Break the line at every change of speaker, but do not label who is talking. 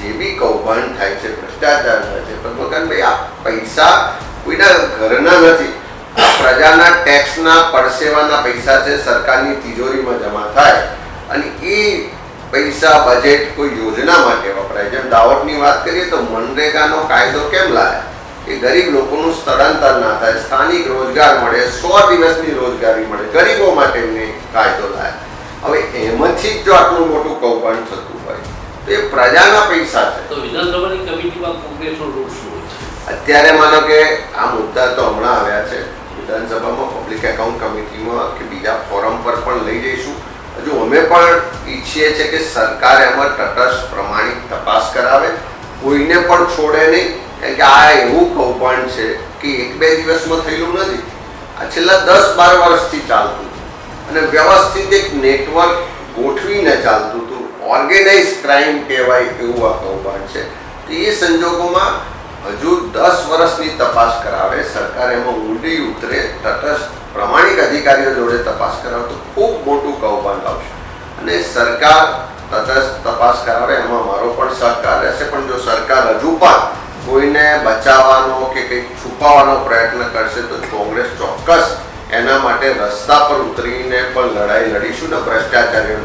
જે બી કૌભાંડ થાય છે, ભ્રષ્ટાચાર થાય છે, પણ ભાઈ, આ પૈસા કોઈના ઘરના નથી. પ્રજાના ટેક્સના પડસેવાના પૈસા છે, સરકારની તિજોરીમાં જમા થાય અને એ પૈસા બજેટ કોઈ યોજના માટે વપરાય. જેમ દાવતની વાત કરીએ તો મનરેગાનો કાયદો કેમ લાય? કે ગરીબ લોકોનું સ્થળાંતર ના થાય, સ્થાનિક રોજગાર મળે, સો દિવસની રોજગારી મળે. ગરીબો માટે એમને કાયદો લાય. હવે એમાંથી જ જો આટલું મોટું કૌભાંડ થતું એ પ્રજાના પૈસા છે.
તો વિધાનસભાની કમિટીમાં કોંગ્રેસનો રોલ શું હોય? છે
અત્યારે માનો કે આ મુદ્દા તો હમણાં આવ્યા છે. વિધાનસભામાં પબ્લિક એકાઉન્ટ કમિટીમાં કે બીજા ફોરમ પર પણ લઈ જઈશું. હજુ અમે પણ ઈચ્છીએ છીએ કે સરકાર એમાં તટસ્થ પ્રમાણિક તપાસ કરાવે. કોઈને પણ છોડે નહીં. કારણ કે આ એવું કૌભાંડ છે કે એક બે દિવસમાં થયેલું નથી. આ છેલ્લા દસ બાર વર્ષથી ચાલતું અને વ્યવસ્થિત એક નેટવર્ક ગોઠવીને ચાલતું ઓર્ગેનાઇઝ ક્રાઇમ કહેવાય એવું આ કૌભાંડ છે. એ સંજોગોમાં હજુ દસ વર્ષની તપાસ કરાવે. સરકાર એમાં ઊંડી ઉતરે, તટસ્થ પ્રમાણિક અધિકારીઓ જોડે તપાસ કરાવે તો ખૂબ મોટું કૌભાંડ આવશે. અને સરકાર તટસ્થ તપાસ કરાવે, એમાં મારો પણ સહકાર રહેશે. પણ જો સરકાર હજુ પણ કોઈને બચાવવાનો કે કંઈક છુપાવવાનો પ્રયત્ન કરશે, તો કોંગ્રેસ ચોક્કસ એના માટે રસ્તા પર ઉતરીને પણ લડાઈ લડીશું ને પાડીશું